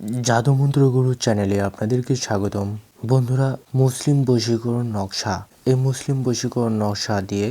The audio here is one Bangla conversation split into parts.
জাদুমন্ত্র গুরু চ্যানেলে আপনাদেরকে স্বাগতম। বন্ধুরা, মুসলিম বশীকরণ নকশা। এই মুসলিম বশীকরণ নকশা দিয়ে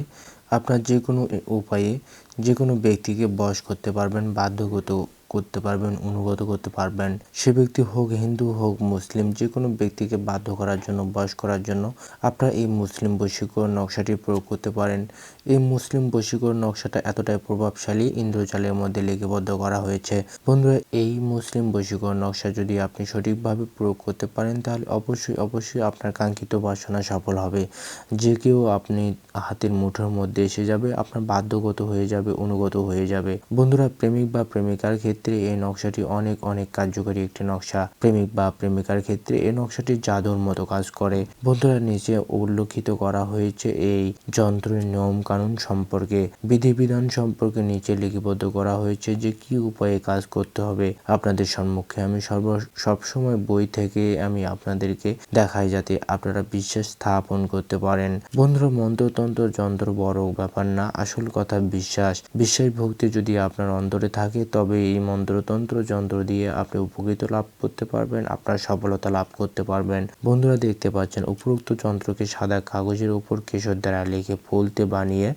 আপনার যে কোনো উপায়ে যে কোনো ব্যক্তিকে বশ করতে পারবেন বাধ্যগত করতে পারবেন, অনুগত করতে পারবেন। সে ব্যক্তি হোক, হিন্দু হোক, মুসলিম যে কোনো ব্যক্তিকে বাধ্য করার জন্য, বয়স করার জন্য আপনারা এই মুসলিম বশীকরণ নকশাটি প্রয়োগ করতে পারেন। এই মুসলিম বশীকরণ নকশাটা এতটাই প্রভাবশালী ইন্দ্রজালের মধ্যে লিপিবদ্ধ করা হয়েছে। বন্ধুরা, এই মুসলিম বশীকরণ নকশা যদি আপনি সঠিকভাবে প্রয়োগ করতে পারেন, তাহলে অবশ্যই অবশ্যই আপনার কাঙ্ক্ষিত বাসনা সফল হবে। যে কেউ আপনি হাতের মুঠোর মধ্যে এসে যাবে, আপনার বাধ্যগত হয়ে যাবে, অনুগত হয়ে যাবে। বন্ধুরা, প্রেমিক বা প্রেমিকার ক্ষেত্রে এই নকশাটি অনেক অনেক কার্যকরী একটি নকশা। প্রেমিক বা প্রেমিকার ক্ষেত্রে এই নকশাটি জাদুর মতো কাজ করে। বন্ধুরা, নিচে উল্লেখিত করা হয়েছে এই যন্ত্রের নিয়ম কানুন সম্পর্কে। বিধিবিধান সম্পর্কে নিচে লিপিবদ্ধ করা হয়েছে যে কি উপায়ে কাজ করতে হবে। আপনাদের সম্মুখে আমি সর্ব, সবসময় বই থেকে আমি আপনাদেরকে দেখাই যাতে আপনারা বিশ্বাস স্থাপন করতে পারেন। বন্ধুরা, মন্ত্রতন্ত্র যন্ত্র বড় ব্যাপার না, আসল কথা বিশ্বাস। বিশ্বাস ভক্তি যদি আপনার অন্তরে থাকে, তবে এই মন্ত্রতন্ত্র, যন্ত্র দিয়ে আপনি উপকৃত লাভ করতে পারবেন, আপনার সফলতা লাভ করতে পারবেন। বন্ধুরা দেখতে পাচ্ছেন, উপরোক্ত যন্ত্রকে সাদা কাগজের উপর কেশর দ্বারা লিখে ফুলতে বানিয়ে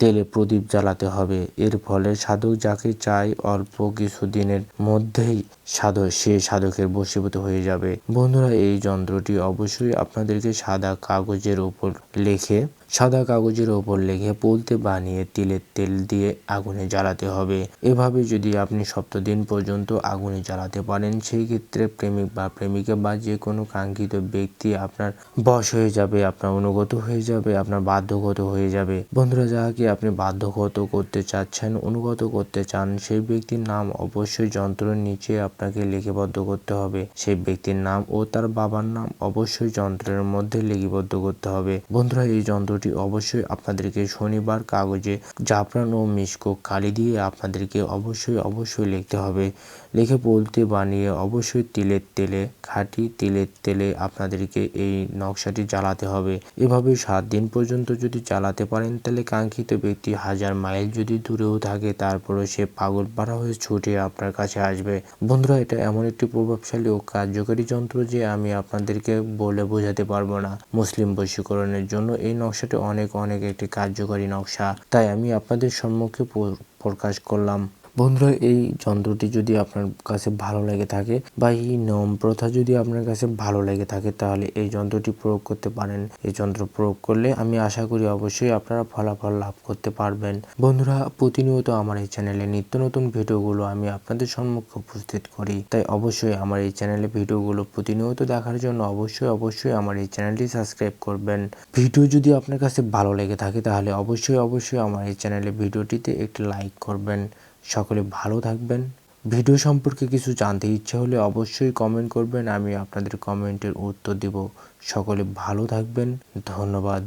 তেলে প্রদীপ জ্বালাতে হবে। এর ফলে সাধক যাকে চায় অল্প কিছুদিনের মধ্যেই সাধক, সে সাধকের বশীভূত হয়ে যাবে। বন্ধুরা, এই যন্ত্রটি অবশ্যই আপনাদেরকে সাদা কাগজের উপর লেখে, সাদা কাগজের ওপর লেখে পুলতে বানিয়ে তিলের তেল দিয়ে আগুনে জ্বালাতে হবে। এভাবে যদি আপনি সপ্তদিন পর্যন্ত আগুনে জ্বালাতে পারেন, সেই ক্ষেত্রে প্রেমিক বা প্রেমিকা বা যে কোনো কাঙ্ক্ষিত ব্যক্তি আপনার বশ হয়ে যাবে, আপনার অনুগত হয়ে যাবে, আপনার বাধ্যগত হয়ে যাবে। বন্ধুরা যাহাকে আপনি বাধ্যগত করতে চাচ্ছেন, অনুগত করতে চান, সেই ব্যক্তির নাম অবশ্যই যন্ত্রের নিচে আপনাকে লিখিবদ্ধ করতে হবে। সেই ব্যক্তির নাম ও তার বাবার নাম অবশ্যই যন্ত্রের মধ্যে লিপিবদ্ধ করতে হবে। বন্ধুরা, এই যন্ত্রটি অবশ্যই আপনাদেরকে শনিবার কাগজে জাফরান ও মিষ্ক কালি দিয়ে আপনাদেরকে অবশ্যই অবশ্যই লিখতে হবে। লিখে বলতে বানিয়ে অবশ্যই তিলের তেলে, খাঁটি তিলের তেলে আপনাদেরকে এই নকশাটি জ্বালাতে হবে। এভাবে সাত দিন পর্যন্ত যদি চালাতে পারেন, তাহলে কাঙ্ক্ষিত ব্যক্তি হাজার মাইল যদি দূরেও থাকে, তারপরেও সে পাগল পাড়া হয়ে ছুটে আপনার কাছে আসবে। বন্ধুরা, এটা এমন একটি প্রভাবশালী ও কার্যকারী যন্ত্র যে আমি আপনাদেরকে বলে বোঝাতে পারব না। মুসলিম বৈশ্বীকরণের জন্য এই নকশাটি অনেক অনেক একটি কার্যকারী নকশা। তাই আমি আপনাদের সম্মুখে প্র- প্রকাশ করলাম। বন্ধুরা, এই যন্ত্রটি যদি আপনার কাছে ভালো লেগে থাকে বা এই নিয়ম প্রথা যদি আপনার কাছে ভালো লেগে থাকে, তাহলে এই যন্ত্রটি প্রয়োগ করতে পারেন। এই যন্ত্র প্রয়োগ করলে আমি আশা করি অবশ্যই আপনারা ফলাফল লাভ করতে পারবেন। বন্ধুরা, প্রতিনিয়ত আমার এই চ্যানেলে নিত্য নতুন ভিডিওগুলো আমি আপনাদের সম্মুখে উপস্থিত করি। তাই অবশ্যই আমার এই চ্যানেলে ভিডিওগুলো প্রতিনিয়ত দেখার জন্য অবশ্যই অবশ্যই আমার এই চ্যানেলটি সাবস্ক্রাইব করবেন। ভিডিও যদি আপনার কাছে ভালো লেগে থাকে, তাহলে অবশ্যই অবশ্যই আমার এই চ্যানেলে ভিডিওটিতে একটি লাইক করবেন। সকলে ভালো থাকবেন। ভিডিও সম্পর্কে কিছু জানতে ইচ্ছে হলে অবশ্যই কমেন্ট করবেন, আমি আপনাদের কমেন্টের উত্তর দেব। সকলে ভালো থাকবেন, ধন্যবাদ।